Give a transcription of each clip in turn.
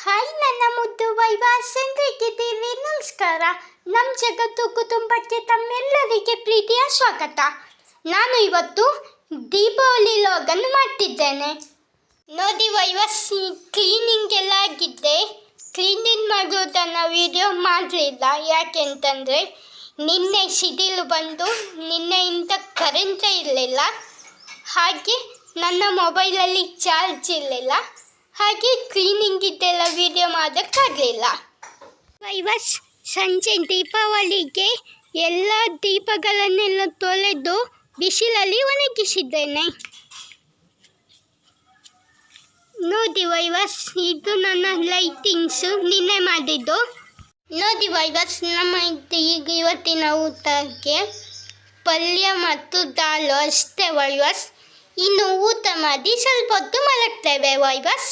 Hi, ನನ್ನ ಮುದ್ದು ವೈವಾಸಂದ್ರಿಗಿದ್ದೀರಿ ನಮಸ್ಕಾರ. ನಮ್ಮ ಜಗತ್ತು ಕುಟುಂಬಕ್ಕೆ ತಮ್ಮೆಲ್ಲರಿಗೆ ಪ್ರೀತಿಯ ಸ್ವಾಗತ. ನಾನು ಇವತ್ತು ದೀಪಾವಳಿ ಲಾಗನ್ನು ಮಾಡ್ತಿದ್ದೇನೆ. ನೋಡಿ ವೈವಸ್ ಕ್ಲೀನಿಂಗ್ ಎಲ್ಲ ಆಗಿದ್ದೆ ಕ್ಲೀನಿಂಗ್ ಮಾಡೋದನ್ನು ವಿಡಿಯೋ ಮಾಡಲಿಲ್ಲ. ಯಾಕೆಂತಂದರೆ ನಿನ್ನೆ ಸಿಡಿಲು ಬಂದು ನಿನ್ನೆಯಿಂದ ಕರೆಂಟೇ ಇರಲಿಲ್ಲ. ಹಾಗೆ ನನ್ನ ಮೊಬೈಲಲ್ಲಿ ಚಾರ್ಜ್ ಇರಲಿಲ್ಲ. ಹಾಗೆ ಕ್ಲೀನಿಂಗ್ ಇದ್ದೆಲ್ಲ ವಿಡಿಯೋ ಮಾಡೋಕ್ಕಾಗಲಿಲ್ಲ ವೈವಸ್ ಸಂಜೆ ದೀಪಾವಳಿಗೆ ಎಲ್ಲ ದೀಪಗಳನ್ನೆಲ್ಲ ತೊಳೆದು ಬಿಸಿಲಲ್ಲಿ ಒಣಗಿಸಿದ್ದೇನೆ. ನೋಡಿ ವೈವಸ್ ಇದು ನನ್ನ ಲೈಟಿಂಗ್ಸು ನಿನ್ನೆ ಮಾಡಿದ್ದು. ನೋಡಿ ವೈವಸ್ ನಮ್ಮ ಈಗ ಇವತ್ತಿನ ಊಟಕ್ಕೆ ಪಲ್ಯ ಮತ್ತು ದಾಲು ಅಷ್ಟೇ ವೈವಸ್ ಇನ್ನು ಊಟ ಮಾಡಿ ಸ್ವಲ್ಪ ಹೊತ್ತು ಮಲಗ್ತೇವೆ ವೈವಸ್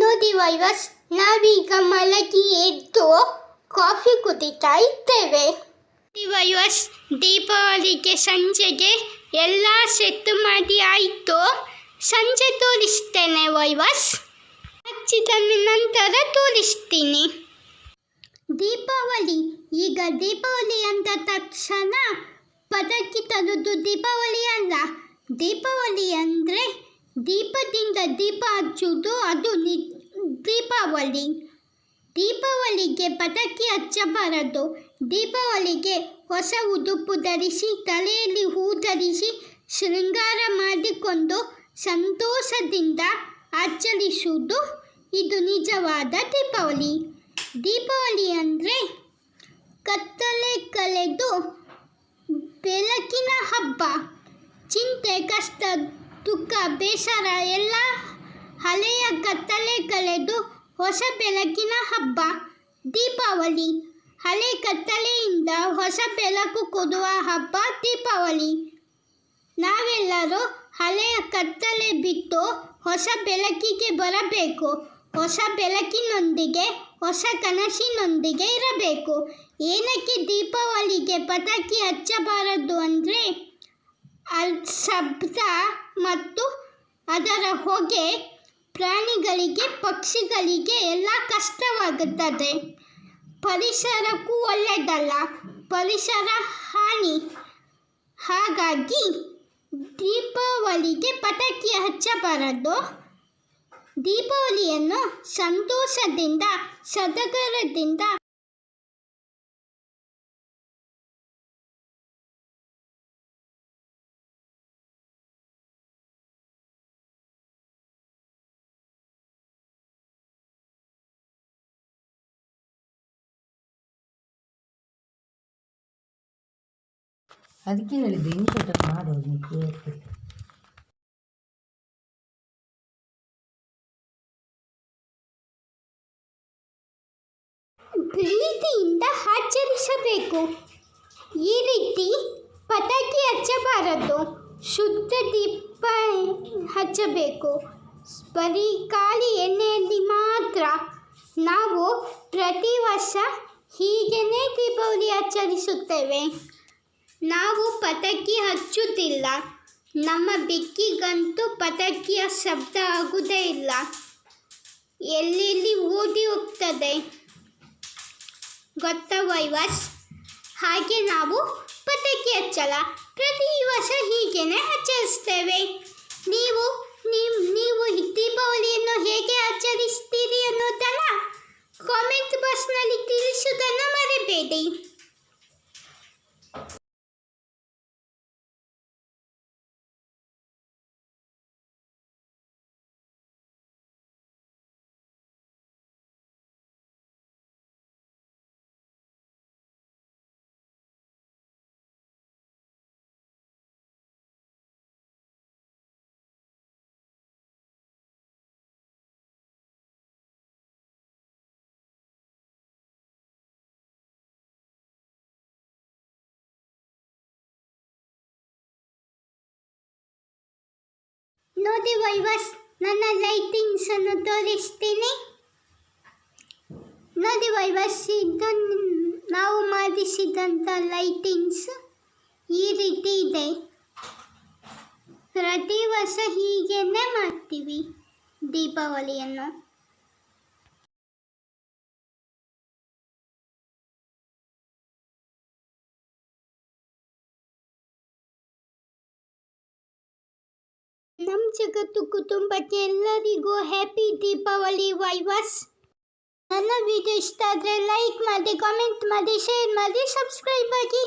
ನೋಡಿ ವೈವಸ್, ನಾವೀಗ ಮಲಗಿ ಎದ್ದು ಕಾಫಿ ಕುಡಿತಾ ಇದ್ದೇವೆ. ವೈವಸ್, ದೀಪಾವಳಿಗೆ ಸಂಜೆಗೆ ಎಲ್ಲ ಸೆತ್ತು ಮಾಡಿ ಆಯಿತು. ಸಂಜೆ ತೋರಿಸ್ತೇನೆ ವೈವಸ್. ಹಚ್ಚಿದ ನಂತರ ತೋರಿಸ್ತೀನಿ. ದೀಪಾವಳಿ, ಈಗ ದೀಪಾವಳಿ ಅಂತ ತಕ್ಷಣ ಪಟಾಕಿ ತರೋದು ದೀಪಾವಳಿ ಅಲ್ಲ. ದೀಪಾವಳಿ ಅಂದರೆ ದೀಪದಿಂದ ದೀಪ ಹಚ್ಚುವುದು, ಅದು ನಿ ದೀಪಾವಳಿ. ದೀಪಾವಳಿಗೆ ಪಟಾಕಿ ಹಚ್ಚಬಾರದು. ದೀಪಾವಳಿಗೆ ಹೊಸ ಉಡುಪು ಧರಿಸಿ, ತಲೆಯಲ್ಲಿ ಹೂ ಧರಿಸಿ ಶೃಂಗಾರ ಮಾಡಿಕೊಂಡು ಸಂತೋಷದಿಂದ ಆಚರಿಸುವುದು ಇದು ನಿಜವಾದ ದೀಪಾವಳಿ. ದೀಪಾವಳಿ ಅಂದರೆ ಕತ್ತಲೆ ಕಳೆದು ಬೆಳಕಿನ ಹಬ್ಬ. ಚಿಂತೆ, ಕಷ್ಟ, ದುಃಖ, ಬೇಸರ ಎಲ್ಲ ಹಳೆಯ ಕತ್ತಲೆ ಕಳೆದು ಹೊಸ ಬೆಳಕಿನ ಹಬ್ಬ, ದೀಪಾವಳಿ. ಹಳೆ ಕತ್ತಲೆಯಿಂದ ಹೊಸ ಬೆಳಕು ಕೊಡುವ ಹಬ್ಬ, ದೀಪಾವಳಿ. ನಾವೆಲ್ಲರೂ ಹಳೆಯ ಕತ್ತಲೆ ಬಿಟ್ಟು ಹೊಸ ಬೆಳಕಿಗೆ ಬರಬೇಕು. ಹೊಸ ಬೆಳಕಿನೊಂದಿಗೆ, ಹೊಸ ಕನಸಿನೊಂದಿಗೆ ಇರಬೇಕು. ಏನಕ್ಕೆ ದೀಪಾವಳಿಗೆ ಪಟಾಕಿ ಹಚ್ಚಬಾರದು ಅಂದರೆ ಅಲ್ ಶಬ್ದ ಮತ್ತು ಅದರ ಹೊಗೆ ಪ್ರಾಣಿಗಳಿಗೆ, ಪಕ್ಷಿಗಳಿಗೆ ಎಲ್ಲ ಕಷ್ಟವಾಗುತ್ತದೆ. ಪರಿಸರಕ್ಕೂ ಒಳ್ಳೆಯದಲ್ಲ. ಪರಿಸರ ಹಾನಿ. ಹಾಗಾಗಿ ದೀಪಾವಳಿಗೆ ಪಟಾಕಿ ಹಚ್ಚಬಾರದು. ದೀಪಾವಳಿಯನ್ನು ಸಂತೋಷದಿಂದ, ಸಡಗರದಿಂದ ಅದಕ್ಕೆ ಹೇಳಿದ್ದು ಇನ್ಶರ್ಟ್ ಮಾಡೋದು ಕೇಳ್ತೀರಿ ಪ್ರೀತಿಯಿಂದ ಆಚರಿಸಬೇಕು. ಈ ರೀತಿ ಪಟಾಕಿ ಹಚ್ಚಬಾರದು. ಶುದ್ಧ ದೀಪ ಹಚ್ಚಬೇಕು. ಬರೀ ಖಾಲಿ ಎಣ್ಣೆಯಲ್ಲಿ ಮಾತ್ರ. ನಾವು ಪ್ರತಿ ವರ್ಷ ಹೀಗೇ ದೀಪಾವಳಿ ಆಚರಿಸುತ್ತೇವೆ. ನಾವು ಪಟಾಕಿ ಹಚ್ಚುತ್ತಿಲ್ಲ. ನಮ್ಮ ಬೆಕ್ಕಿಗಂತೂ ಪಟಾಕಿಯ ಶಬ್ದ ಆಗುವುದೇ ಇಲ್ಲ. ಎಲ್ಲೆಲ್ಲಿ ಓದಿ ಹೋಗ್ತದೆ? ಗೊತ್ತಾ ವೈವಸ್? ಹಾಗೆ ನಾವು ಪಟಾಕಿ ಹಚ್ಚಲ್ಲ. ಪ್ರತಿ ವರ್ಷ ಹೀಗೇನೆ ಆಚರಿಸ್ತೇವೆ. ನೀವು ನೀವು ದೀಪಾವಳಿಯನ್ನು ಹೇಗೆ ಆಚರಿಸ್ತೀರಿ ಅನ್ನೋದನ್ನು ನೋಡಿ ವೈವಸ್, ನನ್ನ ಲೈಟಿಂಗ್ಸ್ ಅನ್ನು ತೋರಿಸ್ತೀನಿ. ನೋಡಿ ವೈವಸ್, ಇದು ನಾವು ಮಾಡಿಸಿದಂಥ ಲೈಟಿಂಗ್ಸ್ ಈ ರೀತಿ ಇದೆ. ಪ್ರತಿ ವರ್ಷ ಹೀಗೇನೆ ಮಾಡ್ತೀವಿ ದೀಪಾವಳಿಯನ್ನು. ನಮ್ಮ ಜಗತ್ತು ಕುಟುಂಬಕ್ಕೆ ಎಲ್ಲರಿಗೂ ಹ್ಯಾಪಿ ದೀಪಾವಳಿ, ವೈವಸ್. ನನ್ನ ವಿಡಿಯೋ ಇಷ್ಟ ಆದರೆ ಲೈಕ್ ಮಾಡಿ ಕಾಮೆಂಟ್ ಮಾಡಿ ಶೇರ್ ಮಾಡಿ ಸಬ್ಸ್ಕ್ರೈಬ್ ಆಗಿ.